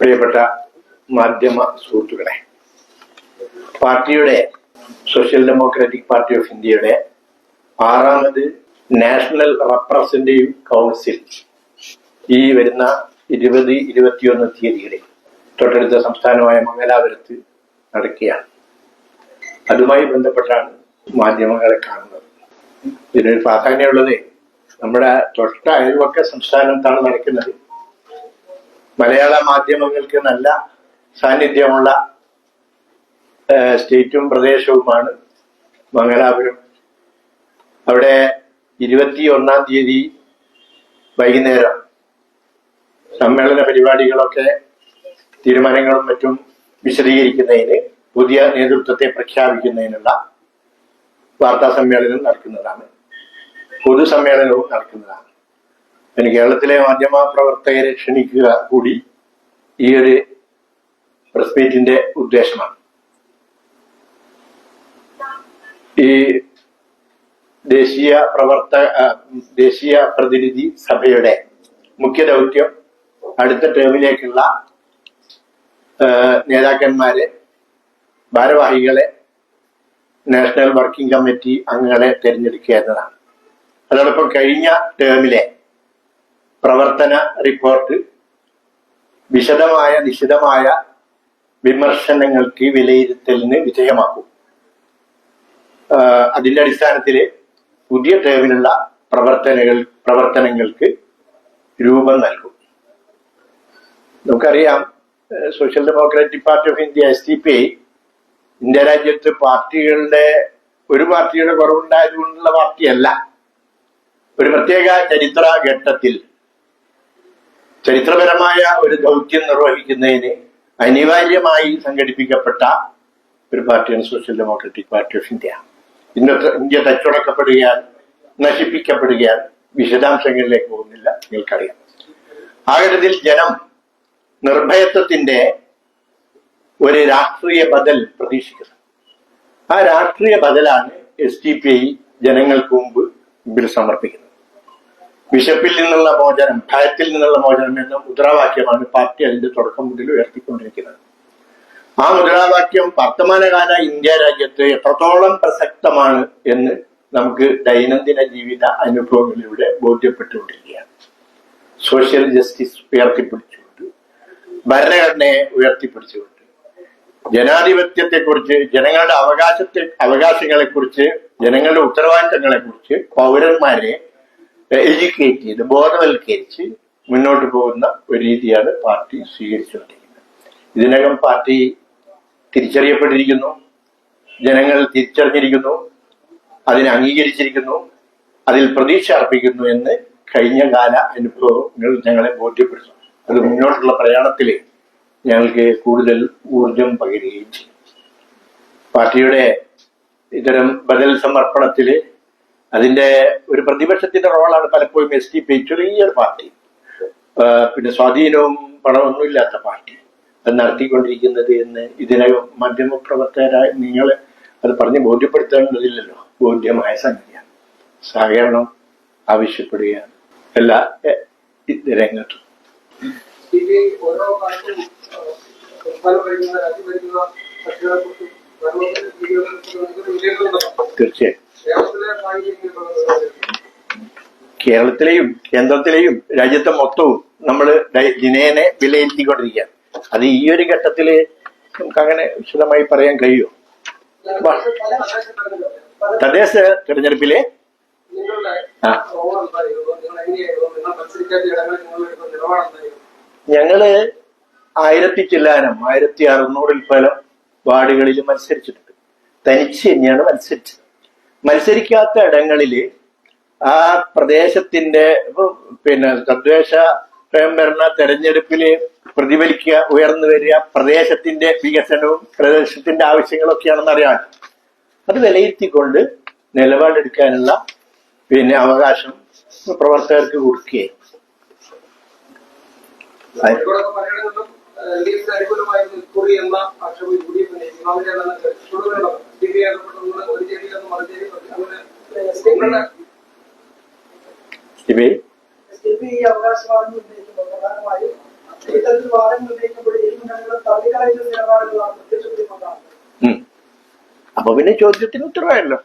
പ്രിയപ്പെട്ട മാധ്യമ സുഹൃത്തുക്കളെ പാർട്ടിയുടെ സോഷ്യൽ ഡെമോക്രാറ്റിക് പാർട്ടി ഓഫ് ഇന്ത്യയുടെ ആറാമത് നാഷണൽ റെപ്രസെന്റേറ്റീവ് കൗൺസിൽ ഈ വരുന്ന ഇരുപത് ഇരുപത്തിയൊന്ന് തീയതികളിൽ തൊട്ടടുത്ത സംസ്ഥാനമായ മംഗലാപുരത്ത് നടക്കുകയാണ്. അതുമായി ബന്ധപ്പെട്ടാണ് മാധ്യമങ്ങളെ കാണുന്നത്. ഇതിനൊരു പ്രാധാന്യമുള്ളത് നമ്മുടെ തൊട്ട അയൽവക്ക സംസ്ഥാനത്താണ് നടക്കുന്നത്. മലയാള മാധ്യമങ്ങൾക്ക് നല്ല സാന്നിധ്യമുള്ള സ്റ്റേറ്റും പ്രദേശവുമാണ് മംഗലാപുരം. അവിടെ ഇരുപത്തി ഒന്നാം തീയതി വൈകുന്നേരം സമ്മേളന പരിപാടികളൊക്കെ തീരുമാനങ്ങളും മറ്റും വിശദീകരിക്കുന്നതിന് പുതിയ നേതൃത്വത്തെ പ്രഖ്യാപിക്കുന്നതിനുള്ള വാർത്താ സമ്മേളനം നടക്കുന്നതാണ്. പൊതുസമ്മേളനവും നടക്കുന്നതാണ്. പിന്നെ കേരളത്തിലെ മാധ്യമ പ്രവർത്തകരെ ക്ഷണിക്കുക കൂടി ഈ ഒരു പ്രസ് മീറ്റിന്റെ ഉദ്ദേശമാണ്. ഈ ദേശീയ പ്രവർത്തക ദേശീയ പ്രതിനിധി സഭയുടെ മുഖ്യ ദൗത്യം അടുത്ത ടേമിലേക്കുള്ള നേതാക്കന്മാരെ ഭാരവാഹികളെ നാഷണൽ വർക്കിംഗ് കമ്മിറ്റി അംഗങ്ങളെ തിരഞ്ഞെടുക്കുക എന്നതാണ്. അതോടൊപ്പം കഴിഞ്ഞ ടേമിലെ പ്രവർത്തന റിപ്പോർട്ട് വിശദമായ നിശിതമായ വിമർശനങ്ങൾക്ക് വിലയിരുത്തലിന് വിധേയമാക്കും. അതിന്റെ അടിസ്ഥാനത്തിൽ പുതിയ ടേമിലുള്ള പ്രവർത്തനകൾ പ്രവർത്തനങ്ങൾക്ക് രൂപം നൽകും. നമുക്കറിയാം social democratic party of India S D P I India രാജ്യത്ത് പാർട്ടികളുടെ ഒരു പാർട്ടിയുടെ കുറവുണ്ടായതുകൊണ്ടുള്ള പാർട്ടിയല്ല. ഒരു പ്രത്യേക ചരിത്ര ഘട്ടത്തിൽ ചരിത്രപരമായ ഒരു ദൗത്യം നിർവഹിക്കുന്നതിന് അനിവാര്യമായി സംഘടിപ്പിക്കപ്പെട്ട ഒരു പാർട്ടിയാണ് social democratic party of India. ഇന്നത്തെ ഇന്ത്യ തച്ചുടക്കപ്പെടുകയാൽ നശിപ്പിക്കപ്പെടുകയാൽ വിശദാംശങ്ങളിലേക്ക് പോകുന്നില്ല നിങ്ങൾക്കറിയാം. ആ ജനം നിർഭയത്വത്തിന്റെ ഒരു രാഷ്ട്രീയ ബദൽ പ്രതീക്ഷിക്കുന്നത് ആ രാഷ്ട്രീയ ബദലാണ് എസ് ടി പി ഐ ജനങ്ങൾക്ക് മുമ്പ് മുമ്പിൽ സമർപ്പിക്കുന്നത്. വിശപ്പിൽ നിന്നുള്ള മോചനം ഭയത്തിൽ നിന്നുള്ള മോചനം എന്ന മുദ്രാവാക്യമാണ് പാർട്ടി അതിന്റെ തുടക്കം മുതൽ ഉയർത്തിക്കൊണ്ടിരിക്കുന്നത്. ആ മുദ്രാവാക്യം വർത്തമാനകാല ഇന്ത്യ രാജ്യത്ത് എത്രത്തോളം പ്രസക്തമാണ് എന്ന് നമുക്ക് ദൈനംദിന ജീവിത അനുഭവങ്ങളിലൂടെ ബോധ്യപ്പെട്ടുകൊണ്ടിരിക്കുകയാണ്. സോഷ്യൽ ജസ്റ്റിസ് ഉയർത്തിപ്പിടിച്ചുകൊണ്ട് ഭരണഘടനയെ ഉയർത്തിപ്പിടിച്ചുകൊണ്ട് ജനാധിപത്യത്തെക്കുറിച്ച് ജനങ്ങളുടെ അവകാശത്തെ അവകാശങ്ങളെക്കുറിച്ച് ജനങ്ങളുടെ ഉത്തരവാദിത്തങ്ങളെക്കുറിച്ച് പൗരന്മാരെ എഡ്യൂക്കേറ്റ് ചെയ്ത് ബോധവൽക്കരിച്ച് മുന്നോട്ട് പോകുന്ന ഒരു രീതിയാണ് പാർട്ടി സ്വീകരിച്ചുകൊണ്ടിരിക്കുന്നത്. ഇതിനകം പാർട്ടി തിരിച്ചറിയപ്പെട്ടിരിക്കുന്നു ജനങ്ങൾ തിരിച്ചറിഞ്ഞിരിക്കുന്നു അതിനെ അംഗീകരിച്ചിരിക്കുന്നു അതിൽ പ്രതീക്ഷ അർപ്പിക്കുന്നു എന്ന് കഴിഞ്ഞ കാല അനുഭവങ്ങൾ ഞങ്ങളെ ബോധ്യപ്പെടുത്തും അത് മുന്നോട്ടുള്ള പ്രയാണത്തിൽ ഞങ്ങൾക്ക് കൂടുതൽ ഊർജം പകരുകയും ചെയ്യും. പാർട്ടിയുടെ ഇത്തരം ബദൽ സമർപ്പണത്തിൽ അതിന്റെ ഒരു പ്രതിപക്ഷത്തിന്റെ റോളാണ് പലപ്പോഴും എസ് ടി പി ചെറിയൊരു പാർട്ടി. പിന്നെ സ്വാധീനവും പണമൊന്നും ഇല്ലാത്ത പാർട്ടി അത് നടത്തിക്കൊണ്ടിരിക്കുന്നത് എന്ന് ഇതിനകം മാധ്യമപ്രവർത്തകരായ നിങ്ങൾ അത് പറഞ്ഞ് ബോധ്യപ്പെടുത്തേണ്ടതില്ലല്ലോ. ബോധ്യമായ സംഗതിയാണ് സഹകരണം ആവശ്യപ്പെടുകയാണ്. എല്ലാ രംഗത്തും ഓരോ കാലത്തും തീർച്ചയായും. കേരളത്തിലെയും കേന്ദ്രത്തിലെയും രാജ്യത്തെ മൊത്തവും നമ്മൾ ദിനേനെ വിലയിരുത്തിക്കൊണ്ടിരിക്കുകയാണ്. അത് ഈ ഒരു ഘട്ടത്തിൽ നമുക്ക് അങ്ങനെ വിശദമായി പറയാൻ കഴിയുമോ പല പല തദ്ദേശ തെരഞ്ഞെടുപ്പിലെ? ഞങ്ങൾ ആയിരത്തി ചില്ലാനം ആയിരത്തി അറുന്നൂറിൽ പരം വാർഡുകളിൽ മത്സരിച്ചിട്ടുണ്ട്. തനിച്ച് തന്നെയാണ് മത്സരിച്ചത്. മത്സരിക്കാത്ത ഇടങ്ങളിൽ ആ പ്രദേശത്തിന്റെ പിന്നെ തദ്ദേശ സ്വയംഭരണ തെരഞ്ഞെടുപ്പിൽ പ്രതിഫലിക്കുക ഉയർന്നു വരിക പ്രദേശത്തിന്റെ വികസനവും പ്രദേശത്തിന്റെ ആവശ്യങ്ങളൊക്കെയാണെന്ന് അറിയാം അത് വിലയിരുത്തിക്കൊണ്ട് നിലപാടെടുക്കാനുള്ള പിന്നെ അവകാശം പ്രവർത്തകർക്ക് കൊടുക്കുകയും ഇവിടെയൊക്കെ പലയിടങ്ങളിലും എൽ ഡി എഫിന് അനുകൂലമായിരുന്നു ഇക്കുറി എന്ന ആക്ഷേപം യു ഒരു അങ്ങനെ ഈ അവകാശവാദം ഉന്നയിക്കുമ്പോൾ പ്രധാനമായും ഇത്തരത്തിൽ ഉന്നയിക്കുമ്പോൾ ഈ തള്ളിക്കളയുന്ന നിലപാടുകളാണ് അപ്പൊ പിന്നെ ചോദ്യത്തിന് ഉത്തരവായല്ലോ.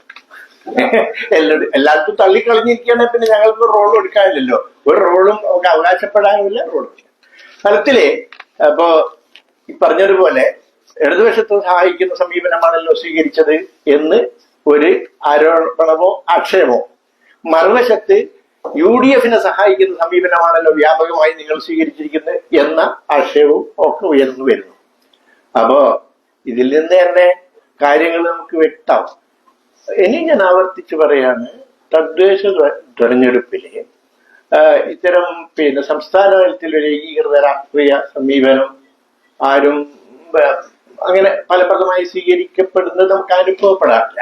എല്ലാവരും എല്ലാവർക്കും തള്ളിക്കളഞ്ഞിരിക്കുകയാണെങ്കിൽ പിന്നെ ഞങ്ങൾക്ക് റോൾ എടുക്കാനില്ലല്ലോ. ഒരു റോളും നമുക്ക് അവകാശപ്പെടാനില്ല റോൾ ഫലത്തിൽ അപ്പോ ഈ പറഞ്ഞതുപോലെ ഇടതുവശത്ത് സഹായിക്കുന്ന സമീപനമാണല്ലോ സ്വീകരിച്ചത് എന്ന് ഒരു ആരോപണമോ ആക്ഷേപമോ. മറുവശത്ത് യു ഡി എഫിനെ സഹായിക്കുന്ന സമീപനമാണല്ലോ വ്യാപകമായി നിങ്ങൾ സ്വീകരിച്ചിരിക്കുന്നത് എന്ന ആക്ഷേപവും ഒക്കെ ഉയർന്നു വരുന്നു. അപ്പോ ഇതിൽ നിന്ന് തന്നെ കാര്യങ്ങൾ നമുക്ക് വ്യക്തമാവും. ഇനി ഞാൻ ആവർത്തിച്ചു പറയാണ് തദ്ദേശ തെരഞ്ഞെടുപ്പിലെ ഇത്തരം പിന്നെ സംസ്ഥാന തലത്തിൽ ഒരു ഏകീകൃത രാഷ്ട്രീയ സമീപനം ആരും അങ്ങനെ ഫലപ്രദമായി സ്വീകരിക്കപ്പെടുന്നത് നമുക്ക് അനുഭവപ്പെടാറില്ല.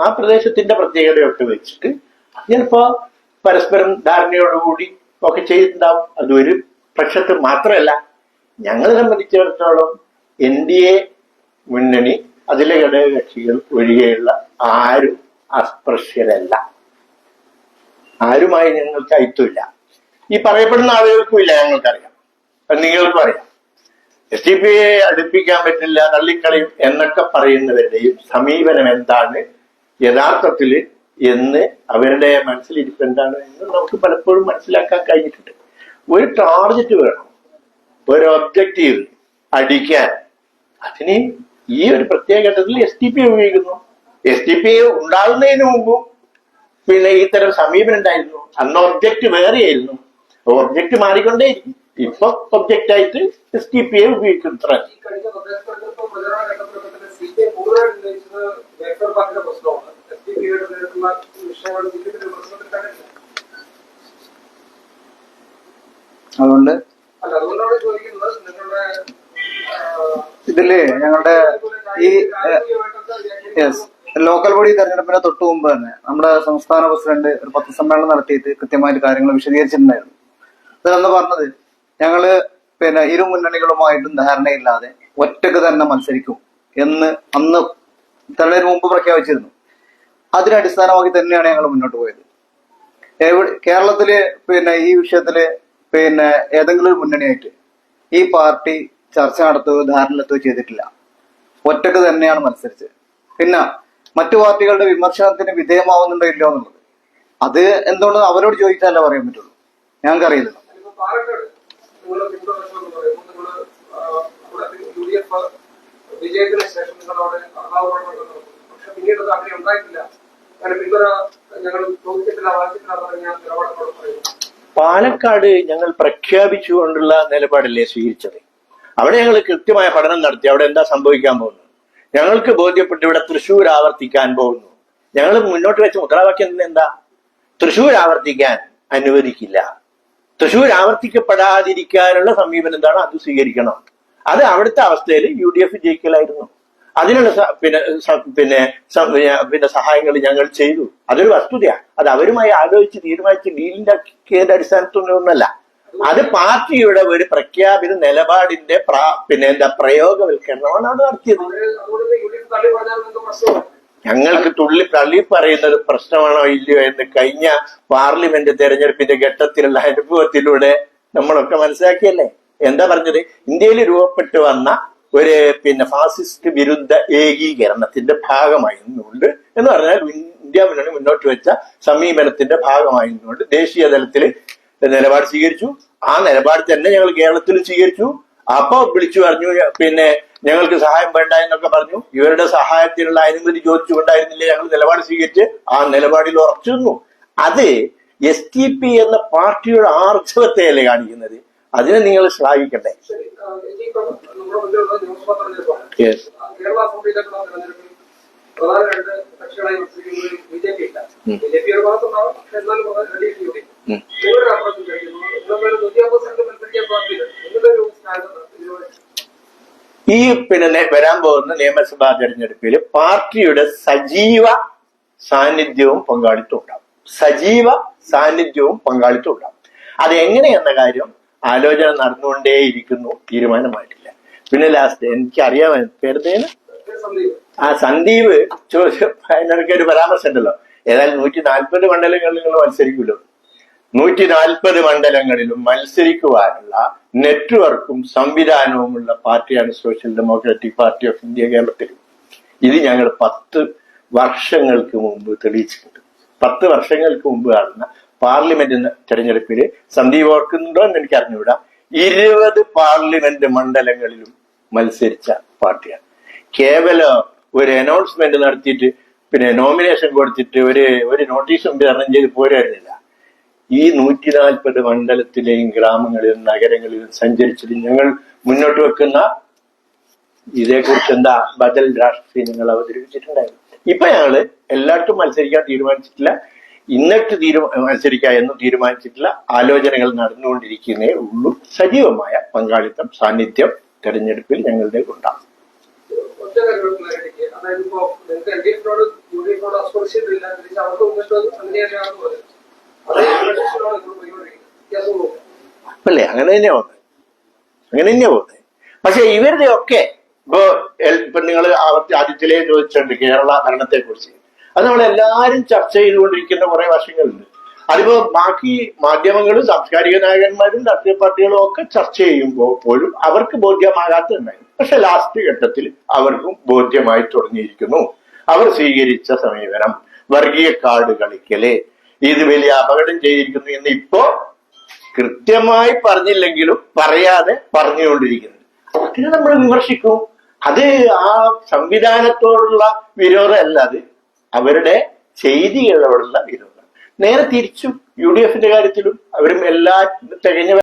ആ പ്രദേശത്തിന്റെ പ്രത്യേകതയൊക്കെ വെച്ചിട്ട് ചിലപ്പോ പരസ്പരം ധാരണയോടുകൂടി ഒക്കെ ചെയ്തിട്ടുണ്ടാവും. അതൊരു പക്ഷത്ത് മാത്രമല്ല ഞങ്ങളെ സംബന്ധിച്ചിടത്തോളം എൻ ഡി എ മുന്നണി അതിലെ ഘടകകക്ഷികൾ ഒഴികെയുള്ള ആരും അസ്പൃശ്യരല്ല. ആരുമായി ഞങ്ങൾക്ക് അയത്തില്ല ഈ പറയപ്പെടുന്ന ആളുകൾക്കും ഇല്ല ഞങ്ങൾക്കറിയാം. നിങ്ങൾക്കും അറിയാം. എസ് ഡി പി ഐയെ അടുപ്പിക്കാൻ പറ്റില്ല തള്ളിക്കളയും എന്നൊക്കെ പറയുന്നവരുടെയും സമീപനം എന്താണ്? യഥാർത്ഥത്തിൽ എന്ന് അവരുടെ മനസ്സിലിരിപ്പ് എന്താണ് എന്ന് നമുക്ക് പലപ്പോഴും മനസ്സിലാക്കാൻ കഴിഞ്ഞിട്ടുണ്ട്. ഒരു ടാർഗറ്റ് വേണം. ഒരു ഒബ്ജക്റ്റീവ് അടിക്കാൻ. അതിന് ഈ ഒരു പ്രത്യേക ഘട്ടത്തിൽ എസ് ടി പി ഉപയോഗിക്കുന്നു. എസ് ടി പി ഉണ്ടാകുന്നതിന് മുമ്പും പിന്നെ ഇത്തരം സമീപനം ഉണ്ടായിരുന്നു. അന്ന് ഒബ്ജക്റ്റ് വേറെയായിരുന്നു. ഒബ്ജക്റ്റ് മാറിക്കൊണ്ടേയിരിക്കും. ഇപ്പൊ ഒബ്ജക്റ്റ് ആയിട്ട് എസ് പി ഉപയോഗിക്കുന്നത്ര പി ഡി പിയുടെ പ്രശ്നത്തിൽ കാണില്ല അതുകൊണ്ട് ഇതിൽ ഞങ്ങളുടെ ഈ യെസ് ലോക്കൽ ബോഡി തെരഞ്ഞെടുപ്പിന് തൊട്ട് മുമ്പ് തന്നെ നമ്മുടെ സംസ്ഥാന പ്രസിഡന്റ് ഒരു പത്രസമ്മേളനം നടത്തിയിട്ട് കൃത്യമായിട്ട് കാര്യങ്ങൾ വിശദീകരിച്ചിട്ടുണ്ടായിരുന്നു. അതിലന്ന് പറഞ്ഞത് ഞങ്ങൾ പിന്നെ ഇരു മുന്നണികളുമായിട്ടും ധാരണയില്ലാതെ ഒറ്റയ്ക്ക് തന്നെ മത്സരിക്കും എന്ന് അന്ന് തെരഞ്ഞെടുപ്പ് മുമ്പ് പ്രഖ്യാപിച്ചിരുന്നു. അതിനെ അടിസ്ഥാനമാക്കി തന്നെയാണ് ഞങ്ങൾ മുന്നോട്ട് പോയത്. കേരളത്തിൽ പിന്നെ ഈ വിഷയത്തിൽ പിന്നെ ഏതെങ്കിലും ഒരു മുന്നണിയായിട്ട് ഈ പാർട്ടി ചർച്ച നടത്തുകയോ ധാരണയിലെത്തുകയോ ചെയ്തിട്ടില്ല. ഒറ്റയ്ക്ക് തന്നെയാണ് മത്സരിച്ചത്. പിന്നെ മറ്റു പാർട്ടികളുടെ വിമർശനത്തിന് വിധേയമാവുന്നുണ്ടോ ഇല്ലയോ എന്നുള്ളത്. അത് എന്തുകൊണ്ട് അവരോട് ചോദിച്ചാലേ പറയാൻ പറ്റുള്ളൂ. ഞങ്ങൾക്കറിയില്ല നിങ്ങളുടെ പിന്തുണ പറയുമ്പോൾ നിങ്ങൾ അവിടെ യു ഡി എഫ് വിജയത്തിന് ശേഷം നിങ്ങളവിടെ പക്ഷെ പിന്നീട് അത് അങ്ങനെ ഉണ്ടായിട്ടില്ല. അങ്ങനെ പിന്തുണ ഞങ്ങൾ ചോദിച്ചിട്ടില്ല വാങ്ങിച്ചിട്ടില്ല പറഞ്ഞ നിലപാടുകളോട് പറയുന്നു പാലക്കാട് ഞങ്ങൾ പ്രഖ്യാപിച്ചുകൊണ്ടുള്ള നിലപാടല്ലേ സ്വീകരിച്ചത്? അവിടെ ഞങ്ങൾ കൃത്യമായ പഠനം നടത്തി. അവിടെ എന്താ സംഭവിക്കാൻ പോകുന്നത്? ഞങ്ങൾക്ക് ബോധ്യപ്പെട്ട് ഇവിടെ തൃശ്ശൂർ ആവർത്തിക്കാൻ പോകുന്നു. ഞങ്ങൾ മുന്നോട്ട് വെച്ച മുദ്രാവാക്യം എന്താ? തൃശ്ശൂർ ആവർത്തിക്കാൻ അനുവദിക്കില്ല. തൃശ്ശൂർ ആവർത്തിക്കപ്പെടാതിരിക്കാനുള്ള സമീപനം എന്താണ്? അത് സ്വീകരിക്കണം. അത് അവിടുത്തെ അവസ്ഥയിൽ യു ഡി എഫ് ജയിക്കലായിരുന്നു. അതിനുള്ള പിന്നെ പിന്നെ പിന്നെ സഹായങ്ങൾ ഞങ്ങൾ ചെയ്തു. അതൊരു വസ്തുതയാണ്. അത് അവരുമായി ആലോചിച്ച് തീരുമാനിച്ച് ഡീലിന്റെ അടിസ്ഥാനത്തൊന്നുമല്ല അത് പാർട്ടിയുടെ ഒരു പ്രഖ്യാപിത നിലപാടിന്റെ പിന്നെ എന്താ പ്രയോഗവൽക്കരണമാണ് അവിടെ നടത്തിയത് ഞങ്ങൾക്ക് തുള്ളി തള്ളി പറയുന്നത് പ്രശ്നമാണോ ഇല്ലയോ എന്ന് കഴിഞ്ഞ പാർലമെന്റ് തെരഞ്ഞെടുപ്പിന്റെ ഘട്ടത്തിലുള്ള അനുഭവത്തിലൂടെ നമ്മളൊക്കെ മനസ്സിലാക്കിയല്ലേ? എന്താ പറഞ്ഞത്? ഇന്ത്യയിൽ രൂപപ്പെട്ടു വന്ന ഒരു പിന്നെ ഫാസിസ്റ്റ് വിരുദ്ധ ഏകീകരണത്തിന്റെ ഭാഗമായിരുന്നുകൊണ്ട് എന്ന് പറഞ്ഞാൽ ഇന്ത്യ മുന്നണി മുന്നോട്ട് വെച്ച സമീപനത്തിന്റെ ഭാഗമായിരുന്നുകൊണ്ട് ദേശീയ തലത്തിൽ നിലപാട് സ്വീകരിച്ചു. ആ നിലപാട് തന്നെ ഞങ്ങൾ കേരളത്തിലും സ്വീകരിച്ചു. അപ്പൊ വിളിച്ചു പറഞ്ഞു പിന്നെ ഞങ്ങൾക്ക് സഹായം വേണ്ട എന്നൊക്കെ പറഞ്ഞു. ഇവരുടെ സഹായത്തിനുള്ള അനുമതി ചോദിച്ചുകൊണ്ടായിരുന്നില്ല ഞങ്ങൾ നിലപാട് സ്വീകരിച്ച്? ആ നിലപാടിൽ ഉറച്ചു നിന്നു അത് എസ് ടി പി എന്ന പാർട്ടിയുടെ ആർജവത്തെയല്ലേ കാണിക്കുന്നത്? അതിനെ നിങ്ങൾ ശ്ലാഘിക്കട്ടെ. കേരള അസംബ്ലിയിലേക്കുള്ള തെരഞ്ഞെടുപ്പിൽ പ്രധാന രണ്ട് കക്ഷികളായി മത്സരിക്കുന്നത് ബി ജെ പി ഇല്ല ഉം. ബി ജെ പി ഒരു ഭാഗത്തുണ്ടാവും എന്നാലും L D F U D ഉം. നിങ്ങളുടെ അപ്പുറത്ത് കഴിക്കുന്നു നൂറ്റി അമ്പത് സെന്റ് മത്സരിക്കാൻ പാർട്ടിയില്ല നിങ്ങളുടെ ഒരു സ്റ്റാൻഡ് ഇതിനുവേണ്ടി ഈ പിന്നെ വരാൻ പോകുന്ന നിയമസഭാ തെരഞ്ഞെടുപ്പിൽ പാർട്ടിയുടെ സജീവ സാന്നിധ്യവും പങ്കാളിത്തവും ഉണ്ടാവും. സജീവ സാന്നിധ്യവും പങ്കാളിത്തവും ഉണ്ടാവും. അത് എങ്ങനെയെന്ന കാര്യം ആലോചന നടന്നുകൊണ്ടേയിരിക്കുന്നു. തീരുമാനമായിട്ടില്ല. പിന്നെ ലാസ്റ്റ് എനിക്ക് അറിയാൻ പേരുതേന് സന്ദീപ് ആ സന്ദീപ് ചോദിച്ചു അതിനിടയ്ക്ക് ഒരു പരാമർശം ഉണ്ടല്ലോ ഏതായാലും നൂറ്റി നാൽപ്പത് മണ്ഡലങ്ങളിൽ നിങ്ങൾ മത്സരിക്കുമല്ലോ നൂറ്റി നാൽപ്പത് മണ്ഡലങ്ങളിലും മത്സരിക്കുവാനുള്ള നെറ്റ്വർക്കും സംവിധാനവുമുള്ള പാർട്ടിയാണ് social democratic party of India കേരളത്തിൽ. ഇത് ഞങ്ങൾ പത്ത് വർഷങ്ങൾക്ക് മുമ്പ് തെളിയിച്ചിട്ടുണ്ട്. പത്ത് വർഷങ്ങൾക്ക് മുമ്പ് നടന്ന പാർലമെന്റ് തെരഞ്ഞെടുപ്പിൽ സന്ദീപ് ഓർക്കുന്നുണ്ടോ എന്ന് എനിക്ക് അറിഞ്ഞുകൂടാ. ഇരുപത് പാർലമെന്റ് മണ്ഡലങ്ങളിലും മത്സരിച്ച പാർട്ടിയാണ്. കേവലം ഒരു അനൗൺസ്മെന്റ് നടത്തിയിട്ട് പിന്നെ നോമിനേഷൻ കൊടുത്തിട്ട് ഒരു ഒരു നോട്ടീസും വിതരണം ചെയ്ത് പോരായിരുന്നില്ല. ഈ നൂറ്റി നാൽപ്പത് മണ്ഡലത്തിലെയും ഗ്രാമങ്ങളിലും നഗരങ്ങളിലും സഞ്ചരിച്ചിട്ട് ഞങ്ങൾ മുന്നോട്ട് വെക്കുന്ന ഇതേക്കുറിച്ച് എന്താ ബദൽ രാഷ്ട്രീയം ഞങ്ങൾ അവതരിപ്പിച്ചിട്ടുണ്ടായിരുന്നു. ഇപ്പൊ ഞങ്ങൾ എല്ലായിടത്തും മത്സരിക്കാൻ തീരുമാനിച്ചിട്ടില്ല. ഇന്നിട്ട് തീരുമാ മത്സരിക്കുക എന്ന് തീരുമാനിച്ചിട്ടില്ല. ആലോചനകൾ നടന്നുകൊണ്ടിരിക്കുന്നേ ഉള്ളൂ. സജീവമായ പങ്കാളിത്തം സാന്നിധ്യം തെരഞ്ഞെടുപ്പിൽ ഞങ്ങളുടെ ഉണ്ടാകും അതായത് ഇപ്പോ നിങ്ങൾക്ക് എൽ ഡി എഫിനോട് യു ഡി എഫിനോട് അസ്പർശ്യമില്ല തിരിച്ച് അവർക്ക് മുന്നിട്ട് അങ്ങനെയാണെന്ന് അല്ലേ? അങ്ങനെ തന്നെയാ പോകുന്നത് അങ്ങനെ തന്നെയാ പോകുന്നത് പക്ഷെ ഇവരുടെ ഒക്കെ ഇപ്പൊ ഇപ്പൊ നിങ്ങൾ ആദ്യത്തിലേ ചോദിച്ചിട്ടുണ്ട് കേരള ഭരണത്തെ കുറിച്ച് അത് നമ്മൾ എല്ലാവരും ചർച്ച ചെയ്തുകൊണ്ടിരിക്കുന്ന കുറെ വശങ്ങളുണ്ട്. അതിപ്പോ ബാക്കി മാധ്യമങ്ങളും സാംസ്കാരിക നായകന്മാരും രാഷ്ട്രീയ പാർട്ടികളും ഒക്കെ ചർച്ച ചെയ്യുമ്പോൾ പോലും അവർക്ക് ബോധ്യമാകാത്തതുണ്ടായിരുന്നു പക്ഷെ ലാസ്റ്റ് ഘട്ടത്തിൽ അവർക്കും ബോധ്യമായി തുടങ്ങിയിരിക്കുന്നു. അവർ സ്വീകരിച്ച സമീപനം വർഗീയ കാർഡ് കളിക്കൽ ഇത് വലിയ അപകടം ചെയ്തിരിക്കുന്നു എന്ന് ഇപ്പോ കൃത്യമായി പറഞ്ഞില്ലെങ്കിലും പറയാതെ പറഞ്ഞുകൊണ്ടിരിക്കുന്നത് അതിനെ നമ്മൾ വിമർശിക്കും. അത് ആ സംവിധാനത്തോടുള്ള വിരോധമല്ല അത്. അവരുടെ ചെയ്തികളോടുള്ള വിരോധം. നേരെ തിരിച്ചും യു ഡി എഫിന്റെ കാര്യത്തിലും അവരും എല്ലാ തികഞ്ഞ